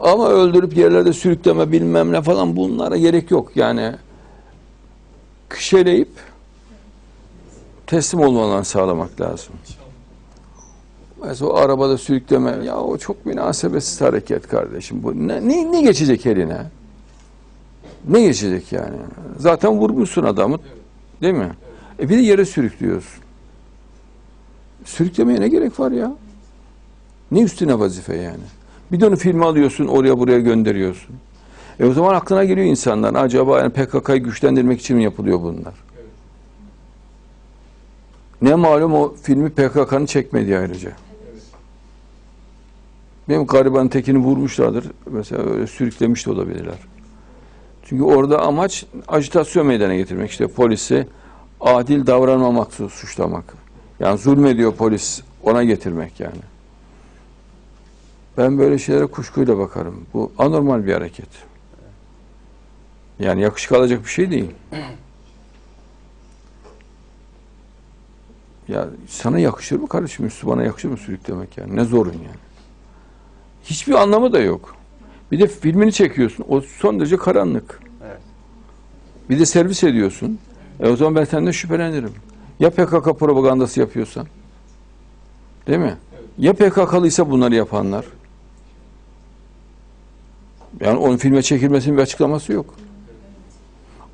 Ama öldürüp yerlerde sürükleme bilmem ne falan bunlara gerek yok. Yani kişeleyip teslim olmalarını sağlamak lazım. Mesela o arabada sürükleme, ya o çok münasebetsiz hareket kardeşim. Bu ne, ne, ne geçecek eline? Ne geçecek yani? Zaten vurmuşsun adamı, değil mi? E bir de yere sürüklüyorsun. Sürüklemeye ne gerek var ya? Ne üstüne vazife yani? Bir de onu filme alıyorsun, oraya buraya gönderiyorsun. E o zaman aklına geliyor insanlar. Acaba yani PKK'yı güçlendirmek için mi yapılıyor bunlar? Ne malum o filmi PKK'nın çekmediği ayrıca. Benim gariban tekini vurmuşlardır. Mesela öyle sürüklemiş de olabilirler. Çünkü orada amaç ajitasyon meydana getirmek. İşte polisi adil davranmamak su- suçlamak. Yani zulmediyor polis ona getirmek yani. Ben böyle şeylere kuşkuyla bakarım. Bu anormal bir hareket. Yani yakışık alacak bir şey değil. Ya sana yakışır mı kardeşim? Müslümana yakışır mı sürüklemek yani? Ne zorun yani. Hiçbir anlamı da yok. Bir de filmini çekiyorsun. O son derece karanlık. Evet. Bir de servis ediyorsun. E o zaman ben senden şüphelenirim. Ya PKK propagandası yapıyorsan? Değil mi? Ya PKK'lıysa bunları yapanlar? Yani onun filme çekilmesinin bir açıklaması yok.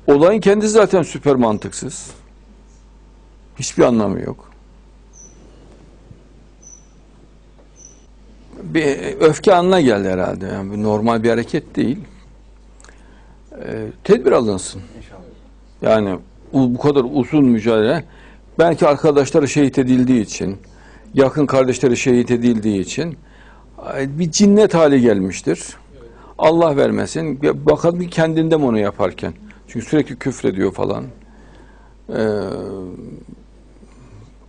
Olayın kendisi zaten süper mantıksız. Hiçbir anlamı yok. Bir öfke anına geldi herhalde. Yani bu normal bir hareket değil. Ee, tedbir alınsın. İnşallah. Yani bu bu kadar uzun mücadele belki arkadaşları şehit edildiği için, yakın kardeşleri şehit edildiği için e, bir cinnet hali gelmiştir. Allah vermesin. Bir Bakalım bir kendinde mi onu yaparken. Çünkü sürekli küfrediyor falan. Ee,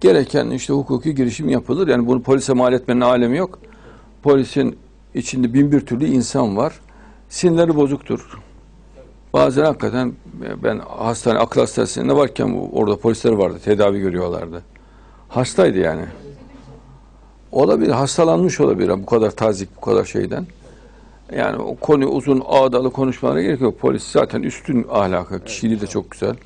gereken işte hukuki girişim yapılır. Yani bunu polise mal etmenin alemi yok. Polisin içinde bin bir türlü insan var. Sinirleri bozuktur. Bazen hakikaten ben hastane, akıl hastanesinde varken orada polisler vardı, tedavi görüyorlardı. Hastaydı yani. Olabilir, hastalanmış olabilir bu kadar tazik, bu kadar şeyden. Yani o konu uzun ağdalı konuşmalara gerek yok. Polis zaten üstün ahlaka, kişiliği de çok güzel.